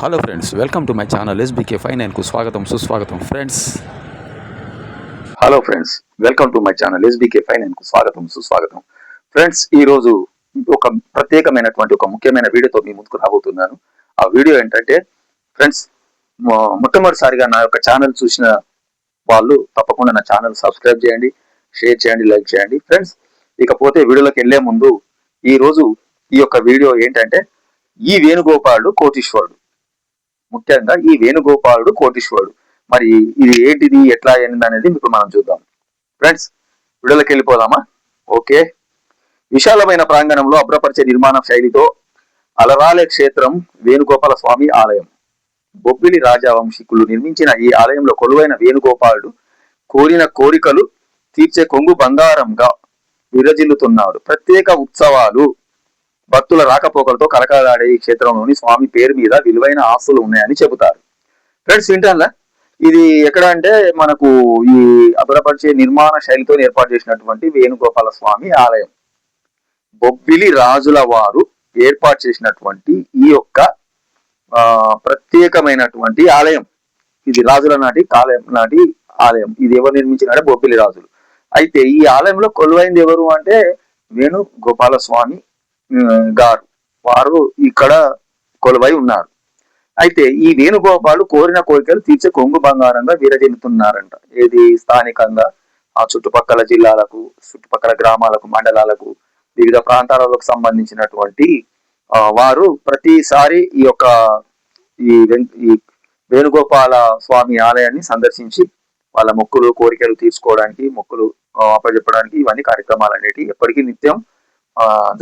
Hello friends welcome to my channel SBK ఫైనాన్కు స్వాగతం సుస్వాగతం. Friends hello friends welcome to my channel SBK ఫైనాన్కు స్వాగతం సుస్వాగతం. Friends ఈ రోజు ఒక ప్రత్యేకమైనటువంటి ఒక ముఖ్యమైన వీడియోతో మీ ముందుకు రాబోతున్నాను. ఆ వీడియో ఏంటంటే ఫ్రెండ్స్ మొట్టమొదటిసారిగా నా యొక్క ఛానల్ చూసిన వాళ్ళు తప్పకుండా నా ఛానల్ సబ్స్క్రైబ్ చేయండి షేర్ చేయండి లైక్ చేయండి. ఫ్రెండ్స్ ఇకపోతే వీడియోలోకి వెళ్ళే ముందు ఈ రోజు ఈ యొక్క వీడియో ఏంటంటే ఈ వేణుగోపాలుడు కోటీశ్వరుడు. ముఖ్యంగా ఈ వేణుగోపాలుడు కోటీశ్వరుడు. మరి ఇది ఏంటిది? ఎట్లా అయింది అనేది ఇప్పుడు మనం చూద్దాం. ఫ్రెండ్స్ విడుదలకి వెళ్ళిపోదామా ఓకే. విశాలమైన ప్రాంగణంలో అభ్రపరిచే నిర్మాణ శైలితో అలరాలే క్షేత్రం వేణుగోపాల స్వామి ఆలయం. బొబ్బిలి రాజవంశీకులు నిర్మించిన ఈ ఆలయంలో కొలువైన వేణుగోపాలుడు కోరిన కోరికలు తీర్చే కొంగు బంగారంగా విరజిల్లుతున్నాడు. ప్రత్యేక ఉత్సవాలు భక్తుల రాకపోకలతో కలకలాడే ఈ క్షేత్రంలోని స్వామి పేరు మీద విలువైన ఆస్తులు ఉన్నాయని చెబుతారు. ఫ్రెండ్స్ వింటానులా? ఇది ఎక్కడ అంటే మనకు ఈ అభ్రపరిచే నిర్మాణ శైలితో ఏర్పాటు చేసినటువంటి వేణుగోపాల స్వామి ఆలయం. బొబ్బిలి రాజుల వారు ఏర్పాటు చేసినటువంటి ఈ యొక్క ప్రత్యేకమైనటువంటి ఆలయం. ఇది రాజుల నాటి కాలయం నాటి ఆలయం. ఇది ఎవరు నిర్మించినాడే బొబ్బిలి రాజులు. అయితే ఈ ఆలయంలో కొలువైంది ఎవరు అంటే వేణుగోపాల స్వామి గారు. వారు ఇక్కడ కొలువై ఉన్నారు. అయితే ఈ వేణుగోపాలు కోరిన కోరికలు తీర్చే కొంగు బంగారంగా విరజిల్లుతున్నారంట. ఏది? స్థానికంగా ఆ చుట్టుపక్కల జిల్లాలకు చుట్టుపక్కల గ్రామాలకు మండలాలకు వివిధ ప్రాంతాలకు సంబంధించినటువంటి వారు ప్రతిసారి ఈ యొక్క ఈ వేణుగోపాల స్వామి ఆలయాన్ని సందర్శించి వాళ్ళ మొక్కులు కోరికలు తీర్చుకోవడానికి మొక్కులు అప్పచెప్పడానికి ఇవన్నీ కార్యక్రమాలు అనేటివి ఎప్పటికీ నిత్యం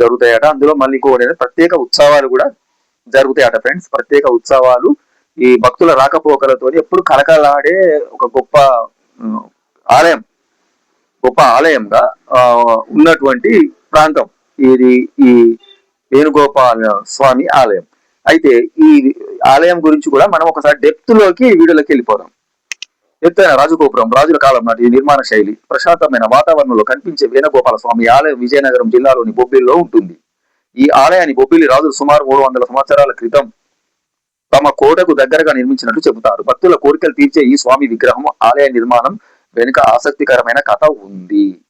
జరుగుతాయట. అందులో మళ్ళీ ఇంకొకటి ఏంటంటే ప్రత్యేక ఉత్సవాలు కూడా జరుగుతాయట ఫ్రెండ్స్. ప్రత్యేక ఉత్సవాలు ఈ భక్తుల రాకపోకలతో ఎప్పుడు కలకలాడే ఒక గొప్ప ఆలయం గొప్ప ఆలయంగా ఉన్నటువంటి ప్రాంతం. ఇది ఈ వేణుగోపాల స్వామి ఆలయం. అయితే ఈ ఆలయం గురించి కూడా మనం ఒకసారి డెప్త్లోకి వీడియోలోకి వెళ్ళిపోదాం. ఎత్తైన రాజగోపురం రాజుల కాలం నాటి నిర్మాణ శైలి ప్రశాంతమైన వాతావరణంలో కనిపించే వేణుగోపాల స్వామి ఆలయం విజయనగరం జిల్లాలోని బొబ్బిలిలో ఉంటుంది. ఈ ఆలయాన్ని బొబ్బిలి రాజులు సుమారు మూడు వందల సంవత్సరాల క్రితం తమ కోటకు దగ్గరగా నిర్మించినట్టు చెబుతారు. భక్తుల కోరికలు తీర్చే ఈ స్వామి విగ్రహం ఆలయ నిర్మాణం వెనుక ఆసక్తికరమైన కథ ఉంది.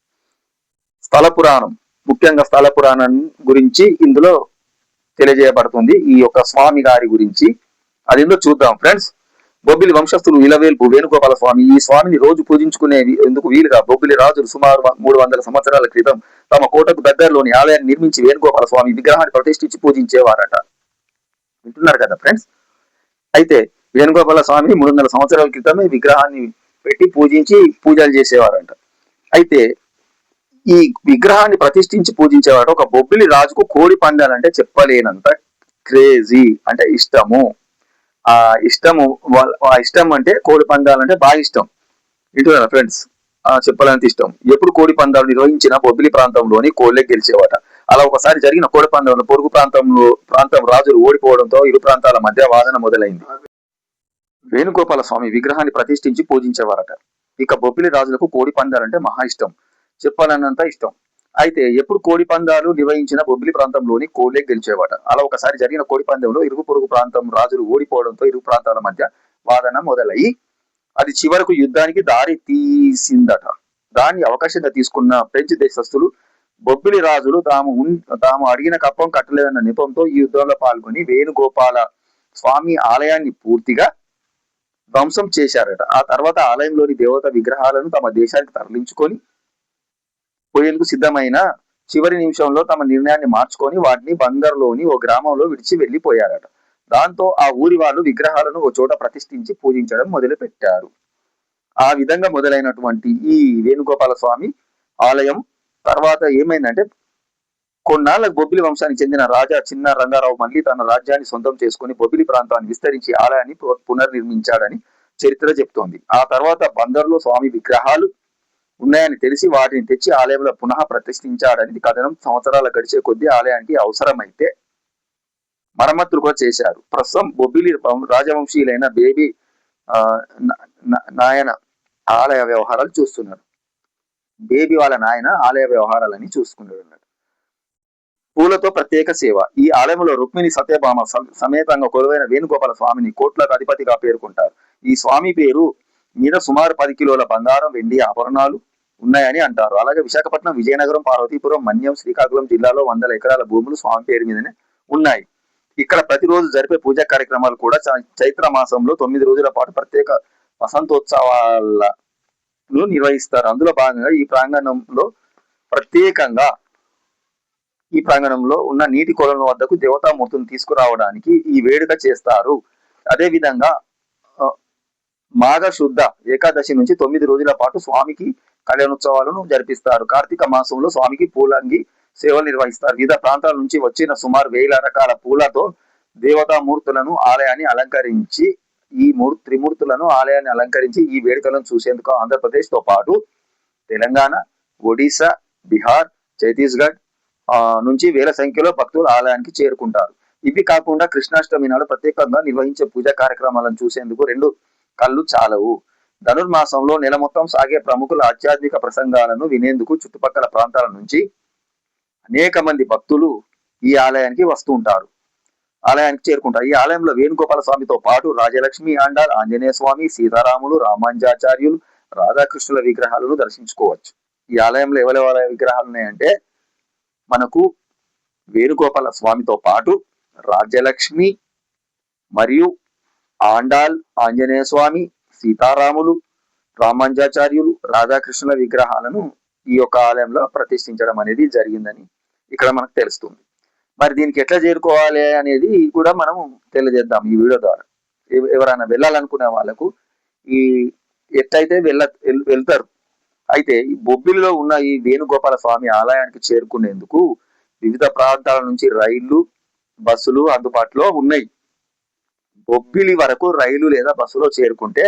స్థల పురాణం ముఖ్యంగా స్థల పురాణం గురించి ఇందులో తెలియజేయబడుతుంది. ఈ యొక్క స్వామి గారి గురించి. అది చూద్దాం ఫ్రెండ్స్. బొబ్బిలి వంశస్థులు ఇలవేల్పు వేణుగోపాల స్వామి ఈ స్వామిని రోజు పూజించుకునే ఎందుకు వీలుగా? బొబ్బిలి రాజులు సుమారు మూడు వందల సంవత్సరాల క్రితం తమ కోటకు దగ్గరలోని ఆలయాన్ని నిర్మించి వేణుగోపాల స్వామి విగ్రహాన్ని ప్రతిష్ఠించి పూజించేవారట. వింటున్నారు కదా ఫ్రెండ్స్ అయితే వేణుగోపాల స్వామిని మూడు వందల సంవత్సరాల క్రితమే విగ్రహాన్ని పెట్టి పూజించి పూజలు చేసేవారంట. అయితే ఈ విగ్రహాన్ని ప్రతిష్ఠించి పూజించేవారు ఒక బొబ్బిలి రాజుకు కోడి పందాలంటే చెప్పలేనంత క్రేజీ అంటే ఇష్టము. ఆ ఇష్టము వాళ్ళ- ఆ ఇష్టం అంటే కోడి పందాలంటే బాగా ఇష్టం. వింటున్నారా ఫ్రెండ్స్ ఆ చెప్పాలంత ఇష్టం. ఎప్పుడు కోడి పందాలు నిర్వహించిన బొబ్బిలి ప్రాంతంలోని కోళ్ళే గెలిచేవాట. అలా ఒకసారి జరిగిన కోడి పందంలో పొరుగు ప్రాంతంలో ప్రాంతం రాజులు ఓడిపోవడంతో ఇరు ప్రాంతాల మధ్య వాదన మొదలైంది. వేణుగోపాల స్వామి విగ్రహాన్ని ప్రతిష్ఠించి పూజించేవారట. ఇక బొబ్బిలి రాజులకు కోడి పందాలంటే మహా ఇష్టం. చెప్పాలన్నంత ఇష్టం. అయితే ఎప్పుడు కోడి పందాలు నిర్వహించిన బొబ్బిలి ప్రాంతంలోని కోళ్ళే గెలిచేవాట. అలా ఒకసారి జరిగిన కోడి పందెంలో ఇరుగు పొరుగు ప్రాంతం రాజులు ఓడిపోవడంతో ఇరు ప్రాంతాల మధ్య వాదన మొదలై అది చివరకు యుద్ధానికి దారి తీసిందట. దాన్ని అవకాశంగా తీసుకున్న ఫ్రెంచ్ దేశస్థులు బొబ్బిలి రాజులు తాము ఉన్- తాము అడిగిన కప్పం కట్టలేదన్న నెపంతో ఈ యుద్ధంలో పాల్గొని వేణుగోపాల స్వామి ఆలయాన్ని పూర్తిగా ధ్వంసం చేశారట. ఆ తర్వాత ఆలయంలోని దేవత విగ్రహాలను తమ దేశానికి తరలించుకొని పోయేందుకు సిద్ధమైన చివరి నిమిషంలో తమ నిర్ణయాన్ని మార్చుకొని వాటిని బందర్లోని ఓ గ్రామంలో విడిచి వెళ్ళిపోయారట దాంతో ఆ ఊరి వాళ్ళు విగ్రహాలను ఓ చోట ప్రతిష్ఠించి పూజించడం మొదలుపెట్టారు. ఆ విధంగా మొదలైనటువంటి ఈ వేణుగోపాల స్వామి ఆలయం తర్వాత ఏమైందంటే కొన్నాళ్ళ బొబ్బిలి వంశానికి చెందిన రాజా చిన్న రంగారావు మళ్ళీ తన రాజ్యాన్ని సొంతం చేసుకుని బొబ్బిలి ప్రాంతాన్ని విస్తరించి ఆలయాన్ని పు- పునర్నిర్మించాడని చరిత్ర చెప్తోంది. ఆ తర్వాత బందర్లో స్వామి విగ్రహాలు ఉన్నాయని తెలిసి వాటిని తెచ్చి ఆలయంలో పునః ప్రతిష్ఠించాడని కథనం. సంవత్సరాల గడిచే కొద్దీ ఆలయానికి అవసరమైతే మరమ్మతులు కూడా చేశారు. ప్రస్తుతం బొబ్బిలి రాజవంశీయులైన బేబీ నాయన ఆలయ వ్యవహారాలు చూస్తున్నారు. బేబీ వాళ్ళ నాయన ఆలయ వ్యవహారాలని చూసుకున్నాడు పూలతో ప్రత్యేక సేవ. ఈ ఆలయంలో రుక్మిణి సత్యభామ సమేతంగా కొలువైన వేణుగోపాల స్వామిని కోట్లకు అధిపతిగా పేర్కొంటారు. ఈ స్వామి పేరు మీద సుమారు పది కిలోల బంగారం వెండి ఆభరణాలు ఉన్నాయని అంటారు. అలాగే విశాఖపట్నం విజయనగరం పార్వతీపురం మన్యం శ్రీకాకుళం జిల్లాలో వందల ఎకరాల భూములు స్వామి పేరు మీదనే ఉన్నాయి. ఇక్కడ ప్రతిరోజు జరిపే పూజా కార్యక్రమాలు కూడా చైత్ర మాసంలో తొమ్మిది రోజుల పాటు ప్రత్యేక వసంతోత్సవాలను నిర్వహిస్తారు. అందులో భాగంగా ఈ ప్రాంగణంలో ప్రత్యేకంగా ఈ ప్రాంగణంలో ఉన్న నీటి కొలను వద్దకు దేవతామూర్తిని తీసుకురావడానికి ఈ వేడుక చేస్తారు. అదే విధంగా మాఘ శుద్ధ ఏకాదశి నుంచి తొమ్మిది రోజుల పాటు స్వామికి కళ్యాణోత్సవాలను జరిపిస్తారు. కార్తీక మాసంలో స్వామికి పూలంగి సేవలు నిర్వహిస్తారు. వివిధ ప్రాంతాల నుంచి వచ్చిన సుమారు వేల రకాల పూలతో దేవతామూర్తులను ఆలయాన్ని అలంకరించి ఈ మూర్ త్రిమూర్తులను ఆలయాన్ని అలంకరించి ఈ వేడుకలను చూసేందుకు ఆంధ్రప్రదేశ్తో పాటు తెలంగాణ ఒడిశా బీహార్ ఛత్తీస్గఢ్ ఆ, నుంచి వేల సంఖ్యలో భక్తులు ఆలయానికి చేరుకుంటారు. ఇవి కాకుండా కృష్ణాష్టమి నాడు ప్రత్యేకంగా నిర్వహించే పూజా కార్యక్రమాలను చూసేందుకు రెండు కళ్ళు చాలవు. ధనుర్మాసంలో నెల మొత్తం సాగే ప్రముఖుల ఆధ్యాత్మిక ప్రసంగాలను వినేందుకు చుట్టుపక్కల ప్రాంతాల నుంచి అనేక మంది భక్తులు ఈ ఆలయానికి వస్తూ ఉంటారు. ఆలయానికి చేరుకుంటారు. ఈ ఆలయంలో వేణుగోపాల స్వామితో పాటు రాజలక్ష్మి ఆండాల్ ఆంజనేయ స్వామి సీతారాములు రామాంజాచార్యులు రాధాకృష్ణుల విగ్రహాలను దర్శించుకోవచ్చు. ఈ ఆలయంలో ఎవరెవరి విగ్రహాలు ఉన్నాయంటే మనకు వేణుగోపాల స్వామితో పాటు రాజ్యలక్ష్మి మరియు ఆండాల్ ఆంజనేయ స్వామి సీతారాములు రామాంజాచార్యులు రాధాకృష్ణుల విగ్రహాలను ఈ యొక్క ఆలయంలో ప్రతిష్ఠించడం అనేది జరిగిందని ఇక్కడ మనకు తెలుస్తుంది. మరి దీనికి ఎట్లా చేరుకోవాలి అనేది కూడా మనం తెలియజేద్దాం ఈ వీడియో ద్వారా. ఎవ- ఎవరైనా వెళ్ళాలనుకునే వాళ్ళకు ఈ ఎట్లయితే వెళ్ళ వెళ్తారు అయితే ఈ బొబ్బిలిలో ఉన్న ఈ వేణుగోపాల స్వామి ఆలయానికి చేరుకునేందుకు వివిధ ప్రాంతాల నుంచి రైళ్ళు బస్సులు అందుబాటులో ఉన్నాయి. బొబ్బిలి వరకు రైలు లేదా బస్సులో చేరుకుంటే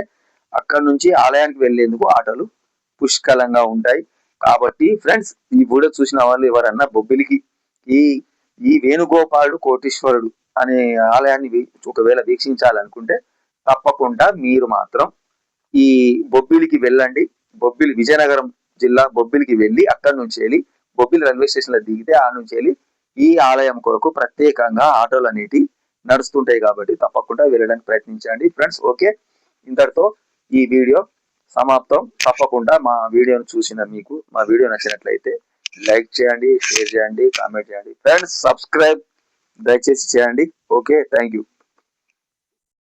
అక్కడ నుంచి ఆలయానికి వెళ్ళేందుకు ఆటోలు పుష్కలంగా ఉంటాయి. కాబట్టి ఫ్రెండ్స్ ఈ వీడియో చూసిన వాళ్ళు ఎవరన్నా బొబ్బిలికి ఈ ఈ వేణుగోపాలుడు కోటీశ్వరుడు అనే ఆలయాన్ని ఒకవేళ వీక్షించాలనుకుంటే తప్పకుండా మీరు మాత్రం ఈ బొబ్బిలికి వెళ్ళండి. బొబ్బిలి విజయనగరం జిల్లా బొబ్బిలికి వెళ్ళి అక్కడి నుంచి వెళ్ళి బొబ్బిలి రైల్వే స్టేషన్లో దిగితే ఆ నుంచి వెళ్ళి ఈ ఆలయం కొరకు ప్రత్యేకంగా ఆటోలు అనేటి నడుస్తుంటాయి కాబట్టి తప్పకుండా వెళ్ళడానికి ప్రయత్నించండి. ఫ్రెండ్స్ ఓకే ఇంతటితో ఈ వీడియో సమాప్తం. తప్పకుండా మా వీడియోను చూసిన మీకు మా వీడియో నచ్చినట్లయితే లైక్ చేయండి షేర్ చేయండి కామెంట్ చేయండి. ఫ్రెండ్స్ సబ్స్క్రైబ్ దయచేసి చేయండి. Okay thank you